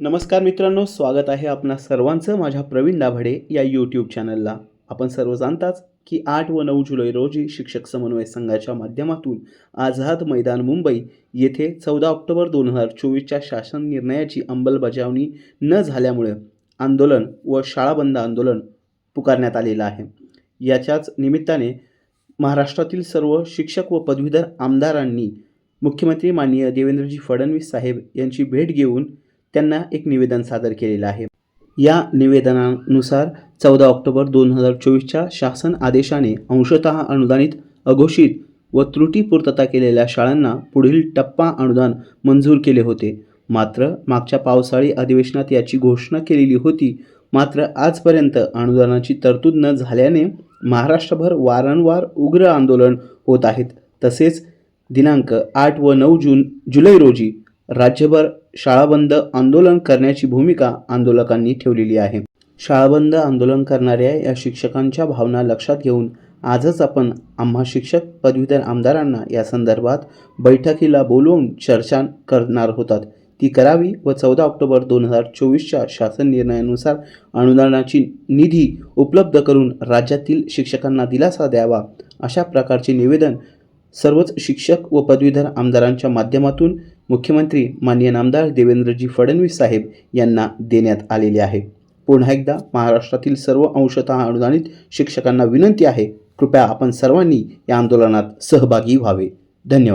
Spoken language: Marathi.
नमस्कार मित्रांनो स्वागत आहे आपणा सर्वांचं माझ्या प्रवीण दाभाडे या यूट्यूब चॅनलला आपण सर्व जाणताच की आठ व नऊ जुलै रोजी शिक्षक समन्वय संघाच्या माध्यमातून आझाद मैदान मुंबई येथे चौदा ऑक्टोबर दोन हजार चोवीसच्या शासन निर्णयाची अंमलबजावणी न झाल्यामुळे आंदोलन व शाळा बंद आंदोलन पुकारण्यात आलेलं आहे. याच्याच निमित्ताने महाराष्ट्रातील सर्व शिक्षक व पदवीधर आमदारांनी मुख्यमंत्री माननीय देवेंद्रजी फडणवीस साहेब यांची भेट घेऊन त्यांना एक निवेदन सादर केलेलं आहे. या निवेदनानुसार चौदा ऑक्टोबर दोन हजार चोवीसच्या शासन आदेशाने अंशतः अनुदानित अघोषित व त्रुटी पूर्तता केलेल्या शाळांना पुढील टप्पा अनुदान मंजूर केले होते. मात्र मागच्या पावसाळी अधिवेशनात याची घोषणा केलेली होती. मात्र आजपर्यंत अनुदानाची तरतूद न झाल्याने महाराष्ट्रभर वारंवार उग्र आंदोलन होत आहेत. तसेच दिनांक आठ व नऊ जून जुलै रोजी राज्यभर शाळाबंद आंदोलन करण्याची भूमिका आंदोलकांनी ठेवलेली आहे. शाळाबंद आंदोलन करणाऱ्या या शिक्षकांच्या भावना लक्षात घेऊन आजच आपण आम्हा शिक्षक पदवीधर आमदारांना या संदर्भात बैठकीला बोलवून चर्चा करणार होतात. ती करावी व चौदा ऑक्टोबर दोन हजार चोवीसच्या शासन निर्णयानुसार अनुदानाची निधी उपलब्ध करून राज्यातील शिक्षकांना दिलासा द्यावा अशा प्रकारचे निवेदन सर्वच शिक्षक व पदवीधर आमदारांच्या माध्यमातून मुख्यमंत्री माननीय नामदार देवेंद्रजी फडणवीस साहेब यांना देण्यात आलेले आहे. पुन्हा एकदा महाराष्ट्रातील सर्व अंशतः अनुदानित शिक्षकांना विनंती आहे. कृपया आपण सर्वांनी या आंदोलनात सहभागी व्हावे. धन्यवाद.